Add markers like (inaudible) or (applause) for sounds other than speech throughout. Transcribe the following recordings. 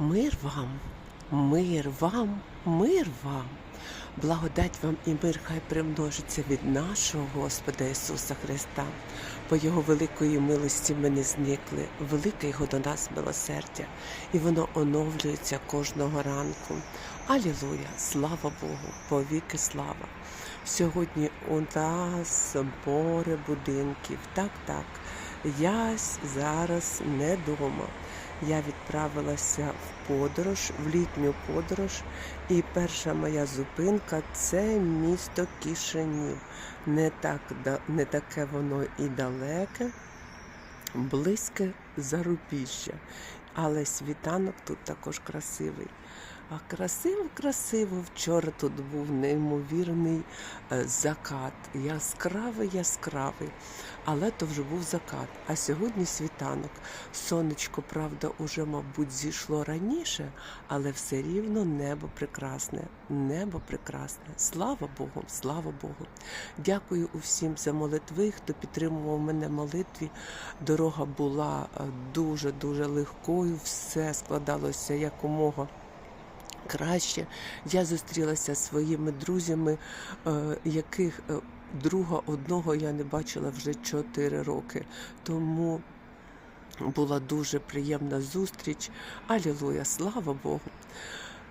Мир вам, мир вам, мир вам. Благодать вам і мир хай примножиться від нашого Господа Ісуса Христа. По Його великої милості ми не зникли, велике Його до нас милосердя, і воно оновлюється кожного ранку. Алілуя! Слава Богу! Повіки слава! Сьогодні у нас море будинків. Так, так. Я зараз не вдома. Я відправилася в подорож, в літню подорож, і перша моя зупинка це місто Кишинів. Не, так, не таке воно і далеке, близьке зарубіжжя. Але світанок тут також красивий. А красиво, красиво. Вчора тут був неймовірний е, закат. Яскравий, яскравий. Але то вже був закат. А сьогодні світанок. Сонечко, правда, уже, мабуть, зійшло раніше, але все рівно небо прекрасне. Небо прекрасне. Слава Богу, слава Богу. Дякую усім за молитви, хто підтримував мене молитві. Дорога була дуже дуже легкою, все складалося якомога краще. Я зустрілася зі своїми друзями, е, яких е, друга одного я не бачила вже 4 роки. Тому була дуже приємна зустріч. Алілуя, слава Богу.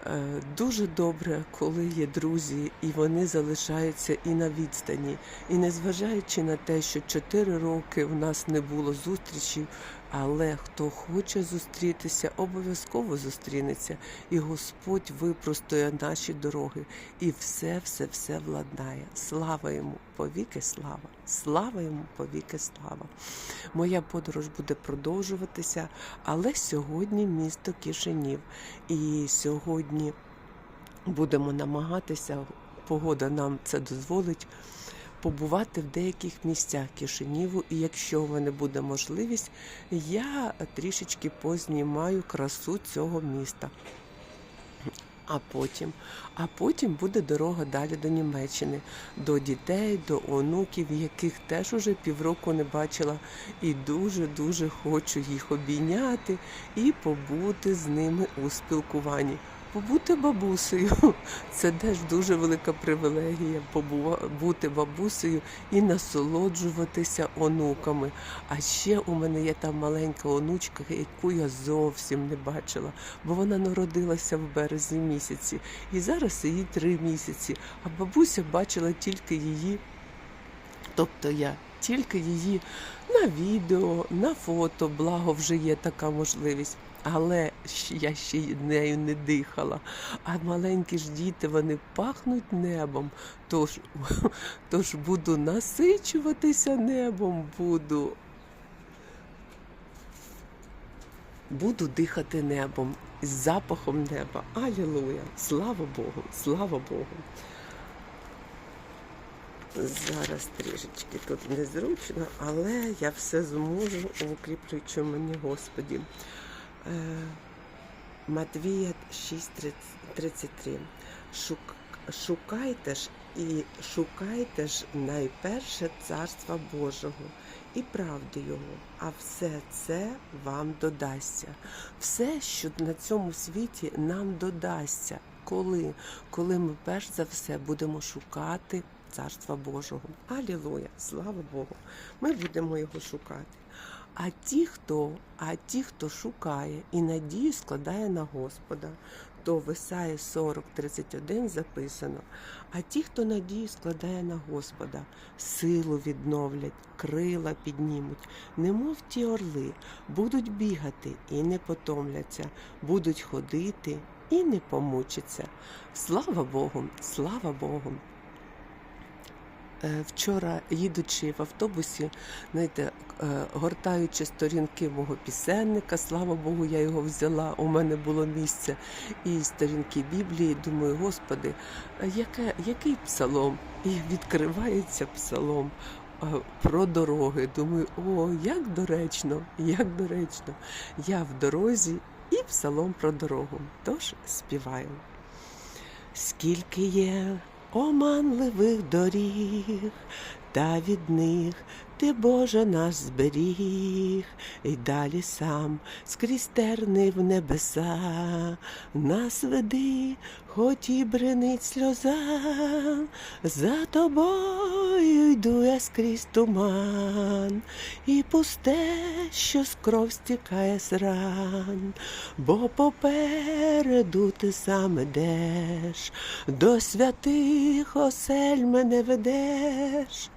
Е, Дуже добре, коли є друзі, і вони залишаються і на відстані. І незважаючи на те, що 4 роки в нас не було зустрічі, але хто хоче зустрітися, обов'язково зустрінеться. І Господь випростує наші дороги і все, все, все владнає. Слава йому, повіки слава, слава йому, повіки слава. Моя подорож буде продовжуватися, але сьогодні місто Кишинів. І сьогодні будемо намагатися, погода нам це дозволить, побувати в деяких місцях Кишиніву. І якщо в мене буде можливість, я трішечки познімаю красу цього міста. А потім, а потім буде дорога далі до Німеччини, до дітей, до онуків, яких теж уже півроку не бачила, і дуже дуже хочу їх обійняти і побути з ними у спілкуванні. Побути бабусею (laughs) це теж дуже велика привілегія бути бабусею і насолоджуватися онуками. А ще у мене є там маленька онучка, яку я зовсім не бачила, бо вона народилася в березні місяці, і зараз їй три місяці. А бабуся бачила тільки її, тобто я тільки її на відео, на фото, благо вже є така можливість. Але я ще нею не дихала. А маленькі ж діти вони пахнуть небом. Тож, (laughs) тож буду насичуватися небом, буду буду дихати небом, з запахом неба. Алілуя! Слава Богу! Слава Богу! Зараз трішечки тут незручно, але я все зможу, укріплюючи мені Господі. Е, Матвія 6.33. Шукайте ж і шукайте ж найперше царства Божого і правди Його, а все це вам додасться. Все, що на цьому світі нам додасться. Коли? Коли ми перш за все будемо шукати Царства Божого. Алілуя! Слава Богу! Ми будемо його шукати. А ті, хто, а ті, хто шукає і надію складає на Господа, то в Ісаї 40.31 записано: а ті, хто надію складає на Господа, силу відновлять, крила піднімуть, немов ті орли, будуть бігати і не потомляться, будуть ходити і не помучаться. Слава Богу, слава Богу! Е, Вчора, їдучи в автобусі, знаєте, е, гортаючи сторінки мого пісенника, слава Богу, я його взяла. У мене було місце і сторінки Біблії. Думаю, Господи, яке, який псалом? І відкривається псалом е, про дороги. Думаю, о, як доречно, як доречно. Я в дорозі і псалом про дорогу. Тож співаю. Скільки є оманливих доріг, та від них ти, Боже, нас зберіг, і далі сам скрізь терни в небеса, нас веди, хоч і бренить сльоза, за тобою йду я скрізь туман, і пусте, що з кров стікає з ран, бо попереду ти сам ідеш, до святих осель мене ведеш.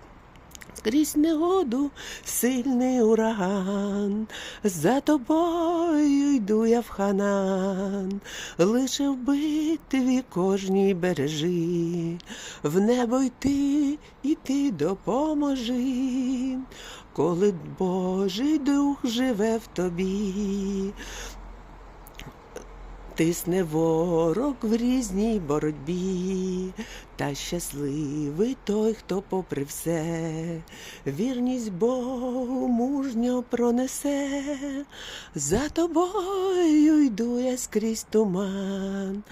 Скрізь негоду сильний ураган, за тобою йду я в ханан, лише в битві кожній бережи, в небо йти, і ти допоможи, коли Божий дух живе в тобі. Тисне ворог в різній боротьбі, та щасливий той, хто попри все, вірність Богу мужньо пронесе, за тобою йду я скрізь туман,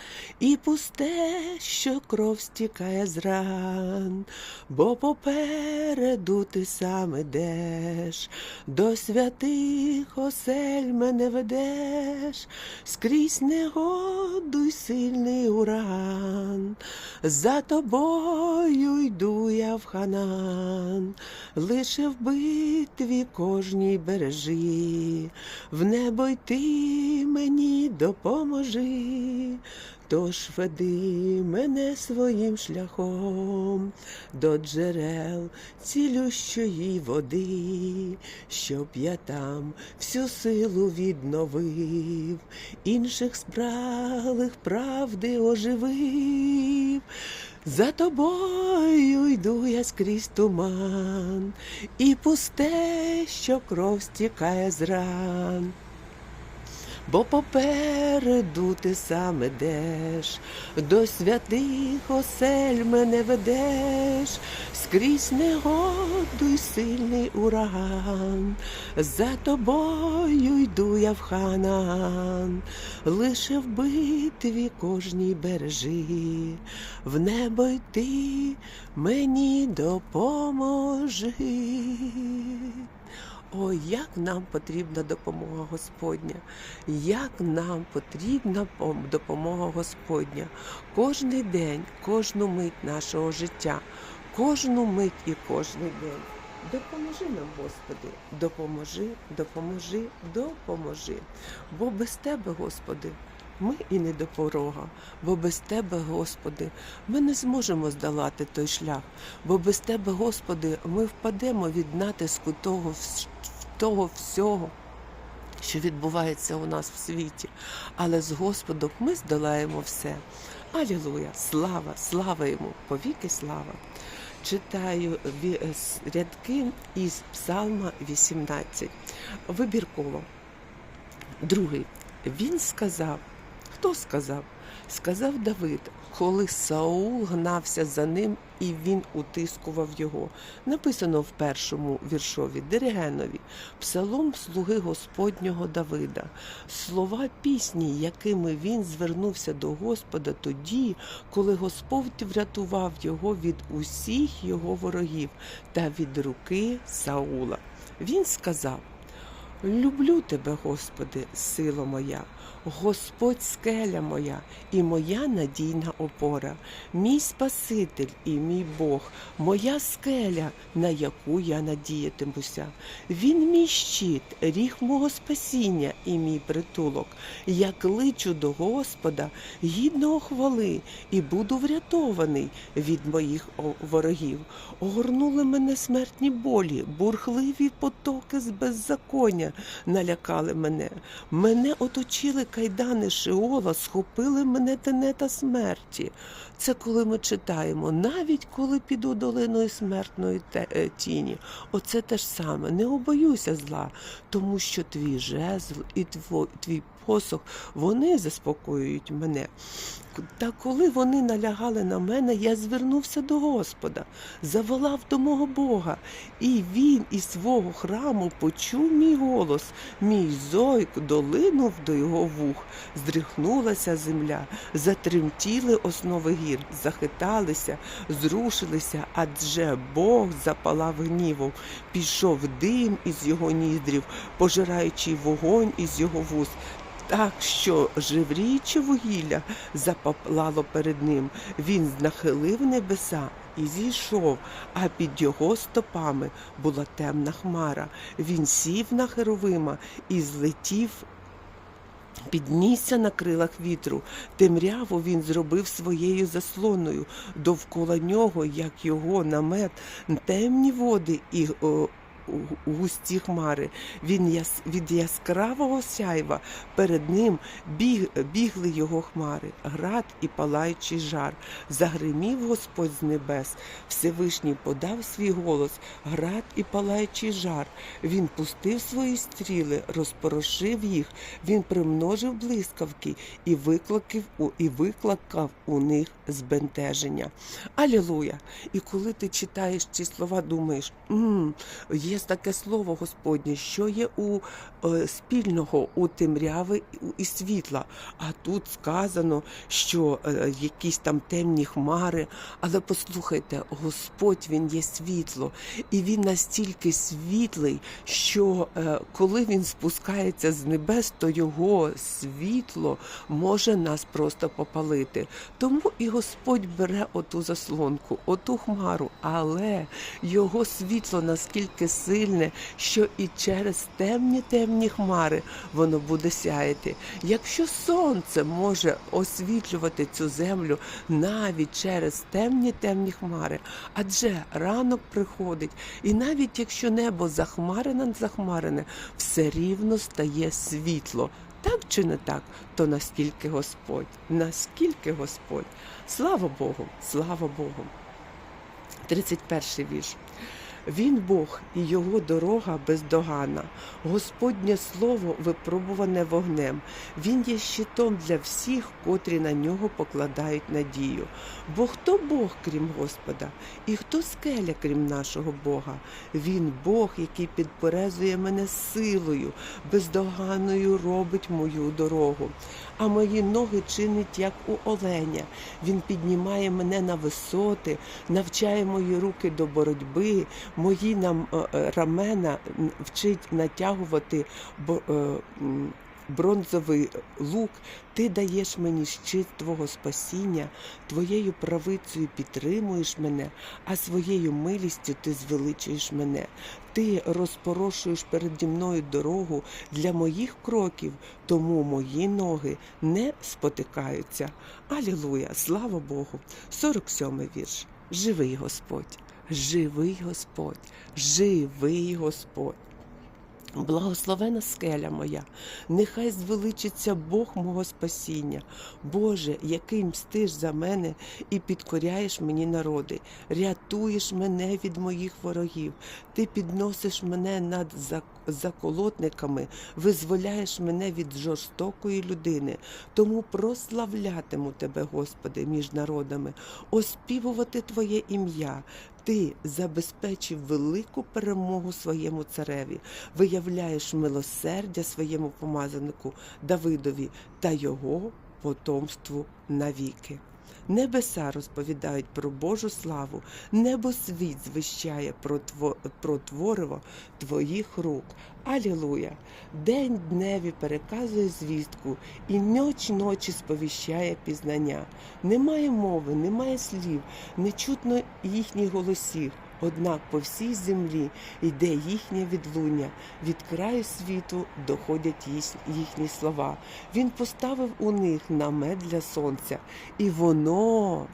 і пусте, що кров стікає з ран, бо попереду ти сам ідеш, до святих осель мене ведеш, скрізь негоду й сильний ураган, за тобою йду я в ханан, лише в битві кожній бережи, в небо йти мені допоможи. Тож веди мене своїм шляхом до джерел цілющої води, щоб я там всю силу відновив, інших спраглих правди оживив. За тобою йду я скрізь туман, і пусте, що кров стікає з ран. Бо попереду ти сам ідеш, до святих осель мене ведеш, скрізь негоду й сильний ураган, за тобою йду я в ханан, лише в битві кожній бережи, в небо йти мені допоможи. Ой, як нам потрібна допомога Господня, як нам потрібна допомога Господня кожний день, кожну мить нашого життя, кожну мить і кожний день. Допоможи нам, Господи, допоможи, допоможи, допоможи. Бо без Тебе, Господи, ми і не до порога, бо без Тебе, Господи, ми не зможемо здолати той шлях, бо без Тебе, Господи, ми впадемо від натиску того, того всього, що відбувається у нас в світі. Але з Господом ми здолаємо все. Алілуя! Слава, слава йому, повіки слава! Читаю рядки із Псалма 18. Вибірково. Другий. Він сказав, хто сказав? Сказав Давид, коли Саул гнався за ним і він утискував його. Написано в першому віршові Диригенові, псалом слуги Господнього Давида, слова пісні, якими він звернувся до Господа тоді, коли Господь врятував його від усіх його ворогів та від руки Саула. Він сказав. Люблю тебе, Господи, сила моя, Господь скеля моя і моя надійна опора, мій Спаситель і мій Бог, моя скеля, на яку я надіятимуся. Він мій щит, ріг мого спасіння і мій притулок. Я кличу до Господа гідного хвали і буду врятований від моїх ворогів. Огорнули мене смертні болі, бурхливі потоки з беззаконня налякали мене. Мене оточили кайдани Шеола, схопили мене тенета смерті. Це коли ми читаємо, навіть коли піду долиною смертної е, тіні. Оце те ж саме. Не обоюся зла, тому що твій жезл і твій посох вони заспокоюють мене. Та коли вони налягали на мене, я звернувся до Господа, заволав до мого Бога, і він із свого храму почув мій голос. мій зойк долинув до його вух. Здрихнулася земля, затремтіли основи гір, захиталися, зрушилися, адже Бог запалав гнівом, пішов дим із його ніздрів, пожираючий вогонь із його вуст. Так що жевріюче вугілля запалало перед ним, він нахилив небеса і зійшов, а під його стопами була темна хмара. Він сів на херовима і злетів. Піднісся на крилах вітру, темряву він зробив своєю заслоною, довкола нього, як його намет, темні води і о, густі хмари. Він від яскравого сяйва перед ним біг, бігли його хмари, град і палаючий жар. Загримів Господь з небес, Всевишній подав свій голос, град і палаючий жар. Він пустив свої стріли, розпорошив їх, він примножив блискавки і викликав, і викликав у них збентеження. Алілуя! І коли ти читаєш ці слова, думаєш, «М, є таке слово Господнє, що є у е, спільного у темряви і світла. А тут сказано, що е, якісь там темні хмари. Але послухайте, Господь Він є світло, і він настільки світлий, що е, коли він спускається з небес, то його світло може нас просто попалити. Тому і Господь бере оту заслонку, оту хмару, але його світло наскільки сильне, що і через темні темні хмари воно буде сяяти. Якщо сонце може освітлювати цю землю навіть через темні темні хмари, адже ранок приходить, і навіть якщо небо захмарене, захмарене, все рівно стає світло. Так чи не так, то наскільки Господь, наскільки Господь. Слава Богу, слава Богу. 31 вірш. Він Бог і його дорога бездоганна. Господнє слово випробуване вогнем. Він є щитом для всіх, котрі на нього покладають надію. Бо хто Бог, крім Господа, і хто скеля, крім нашого Бога? Він Бог, який підперезує мене силою, бездоганною робить мою дорогу. А мої ноги чинить, як у оленя. Він піднімає мене на висоти, навчає мої руки до боротьби, мої нам е, е, рамена вчить натягувати бо- е, бронзовий лук. Ти даєш мені щит твого спасіння, твоєю правицею підтримуєш мене, а своєю милістю ти звеличуєш мене. Ти розпорошуєш переді мною дорогу для моїх кроків, тому мої ноги не спотикаються. Алілуя, слава Богу. 47 вірш. Живий Господь, живий Господь, живий Господь. Благословена скеля моя, нехай звеличиться Бог мого спасіння. Боже, який мстиш за мене і підкоряєш мені народи, рятуєш мене від моїх ворогів, ти підносиш мене над заколотниками, визволяєш мене від жорстокої людини. Тому прославлятиму тебе, Господи, між народами, оспівувати Твоє ім'я. Ти забезпечив велику перемогу своєму цареві, виявляєш милосердя своєму помазанику Давидові та його потомству навіки. Небеса розповідають про Божу славу, небо світ звищає про, тво, про твориво твоїх рук. Алілуя! День дневі переказує звістку, і ніч ночі сповіщає пізнання. Немає мови, немає слів, не чутно їхніх голосів. Однак по всій землі йде їхнє відлуння, від краю світу доходять їхні слова. Він поставив у них намет для сонця, і воно,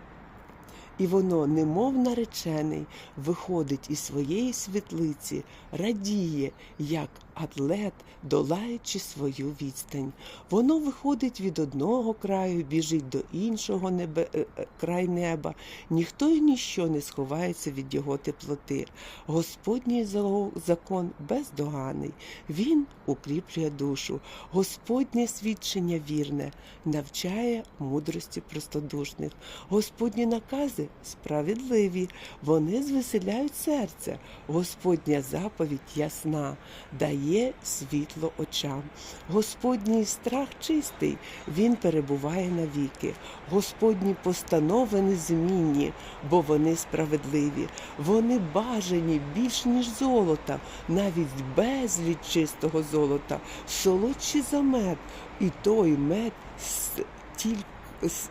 і воно, немов наречений, виходить із своєї світлиці, радіє, як атлет, долаючи свою відстань. Воно виходить від одного краю, біжить до іншого небе, е, е, край неба. Ніхто і ніщо не сховається від його теплоти. Господній закон бездоганий. Він укріплює душу. Господнє свідчення вірне, навчає мудрості простодушних. Господні накази справедливі, вони звеселяють серце. Господня заповідь ясна, дає дає світло очам. Господній страх чистий, він перебуває навіки. Господні постанови незмінні, бо вони справедливі. Вони бажані більш ніж золота, навіть безліч чистого золота, солодші за мед, і той мед стільки с-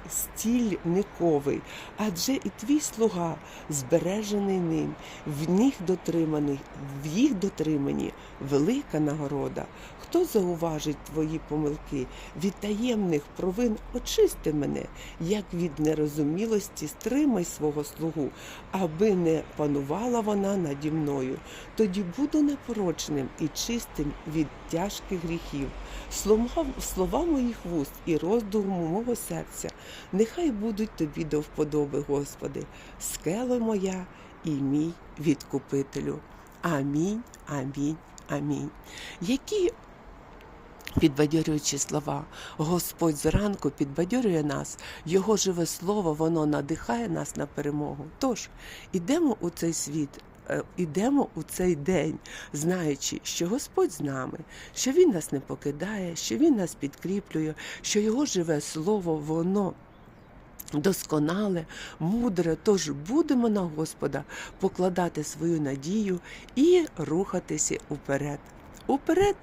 стільниковий, адже і твій слуга збережений ним, в них дотриманий, в їх дотриманні велика нагорода. Хто зауважить твої помилки? Від таємних провин очисти мене, як від нерозумілості стримай свого слугу, аби не панувала вона наді мною. Тоді буду непорочним і чистим від тяжких гріхів. Слова, слова моїх вуст і роздуму мого серця, нехай будуть тобі до вподоби, Господи, скело моя і мій відкупителю. Амінь, амінь, амінь. Які Підбадьорюючі слова, Господь зранку підбадьорює нас, Його живе слово, воно надихає нас на перемогу. Тож ідемо у цей світ, е, ідемо у цей день, знаючи, що Господь з нами, що Він нас не покидає, що Він нас підкріплює, що Його живе слово, воно. Досконале, мудре, тож будемо на Господа покладати свою надію і рухатися уперед. Уперед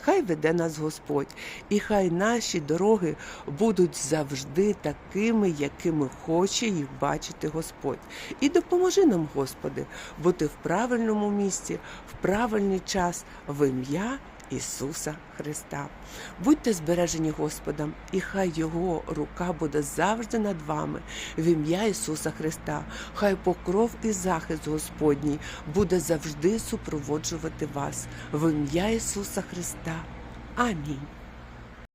Хай веде нас Господь, і хай наші дороги будуть завжди такими, якими хоче їх бачити Господь. І допоможи нам, Господи, бути в правильному місці, в правильний час в ім'я Ісуса Христа. Будьте збережені Господом, і хай Його рука буде завжди над вами, в ім'я Ісуса Христа. Хай покров і захист Господній буде завжди супроводжувати вас в ім'я Ісуса Христа. Амінь.